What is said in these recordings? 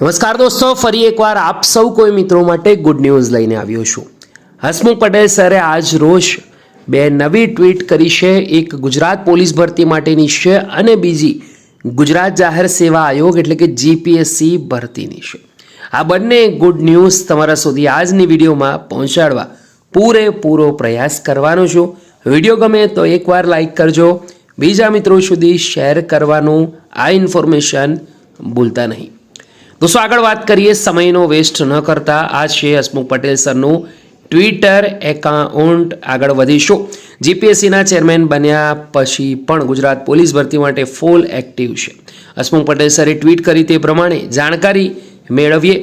નમસ્કાર દોસ્તો, ફરી એકવાર આપ સૌ કોઈ મિત્રો માટે ગુડ ન્યૂઝ લઈને આવ્યો છું. હસમુખ પટેલ સરે આજ રોજ બે નવી ટ્વીટ કરી છે. એક ગુજરાત પોલીસ ભરતી માટેની છે અને બીજી ગુજરાત જાહેર સેવા આયોગ એટલે કે જીપીએસસી ભરતીની છે. આ બંને ગુડ ન્યૂઝ તમારા સુધી આજની વિડીયોમાં પહોંચાડવા પૂરેપૂરો પ્રયાસ કરવાનો છું. વીડિયો ગમે તો એકવાર લાઈક કરજો. બીજા મિત્રો સુધી શેર કરવાનું આ ઇન્ફોર્મેશન ભૂલતા નહીં. દોસ્તો, આગળ વાત કરીએ સમયનો વેસ્ટ ન કરતા. આ છે હસમુખ પટેલ સરનું ટ્વિટર એકાઉન્ટ. આગળ વધીશું. જીપીએસસીના ચેરમેન બન્યા પછી પણ ગુજરાત પોલીસ ભરતી માટે ફૂલ એક્ટિવ છે. હસમુખ પટેલ સરે ટ્વીટ કરી તે પ્રમાણે જાણકારી મેળવીએ.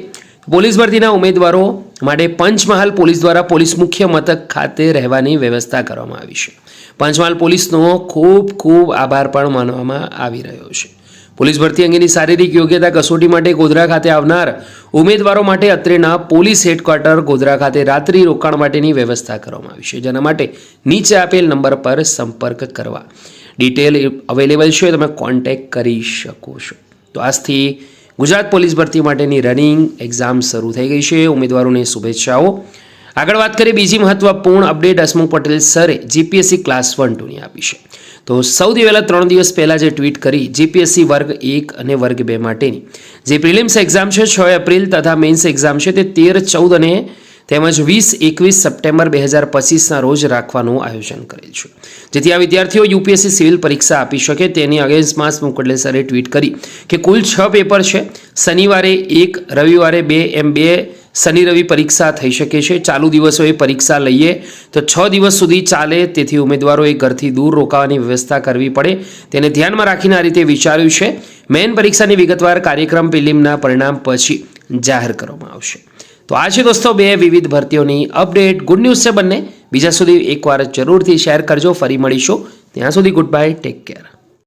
પોલીસ ભરતીના ઉમેદવારો માટે પંચમહાલ પોલીસ દ્વારા પોલીસ મુખ્ય મથક ખાતે રહેવાની વ્યવસ્થા કરવામાં આવી છે. પંચમહાલ પોલીસનો ખૂબ ખૂબ આભાર પણ માનવામાં આવી રહ્યો છે. પોલીસ ભરતી અંગેની શારીરિક યોગ્યતા કસોટી માટે ગોધરા ખાતે આવનાર ઉમેદવારો માટે અત્રેના પોલીસ હેડક્વાર્ટર ગોધરા ખાતે રાત્રિ રોકાણ માટેની વ્યવસ્થા કરવામાં આવી છે. જેના માટે નીચે આપેલ નંબર પર સંપર્ક કરવા ડિટેલ અવેલેબલ છે. તમે કોન્ટેક્ટ કરી શકો છો. તો આજથી ગુજરાત પોલીસ ભરતી માટેની રનિંગ એક્ઝામ શરૂ થઈ ગઈ છે. ઉમેદવારોને શુભેચ્છાઓ. આગળ વાત કરીએ બીજી મહત્વપૂર્ણ અપડેટ હસમુખ પટેલ સરે જીપીએસસી ક્લાસ વન ટુની આપી છે. તો સૌથી પહેલાં ત્રણ દિવસ પહેલાં જે ટ્વીટ કરી જીપીએસસી વર્ગ એક અને વર્ગ બે માટેની. જે પ્રિલિમ્સ એક્ઝામ છે, છ એપ્રિલ તથા મેન્સ એક્ઝામ છે, તે તેર, ચૌદ અને તેમજ વીસ, એકવીસ સપ્ટેમ્બર બે હજાર પચીસના રોજ રાખવાનું આયોજન કરેલ છે. જેથી આ વિદ્યાર્થીઓ યુપીએસસી સિવિલ પરીક્ષા આપી શકે તેની અગેન્સ્ટમાં પટેલ સરે ટ્વીટ કરી કે કુલ છ પેપર છે. શનિવારે એક, રવિવારે બે, એમ બે શનિ રવિ પરીક્ષા થઈ શકે છે. ચાલુ દિવસોએ પરીક્ષા લઈએ તો છ દિવસ સુધી ચાલે. તેથી ઉમેદવારોએ ઘરથી દૂર રોકાવાની વ્યવસ્થા કરવી પડે. તેને ધ્યાનમાં રાખીને આ રીતે વિચાર્યું છે. મેઇન પરીક્ષાની વિગતવાર કાર્યક્રમ પ્રિલિમના પરિણામ પછી જાહેર કરવામાં આવશે. તો આ છે દોસ્તો બે વિવિધ ભરતીઓની અપડેટ. ગુડ ન્યૂઝ છે બંને. બીજા સુધી એકવાર જરૂરથી શેર કરજો. ફરી મળીશું. ત્યાં સુધી ગુડ બાય ટેક કેર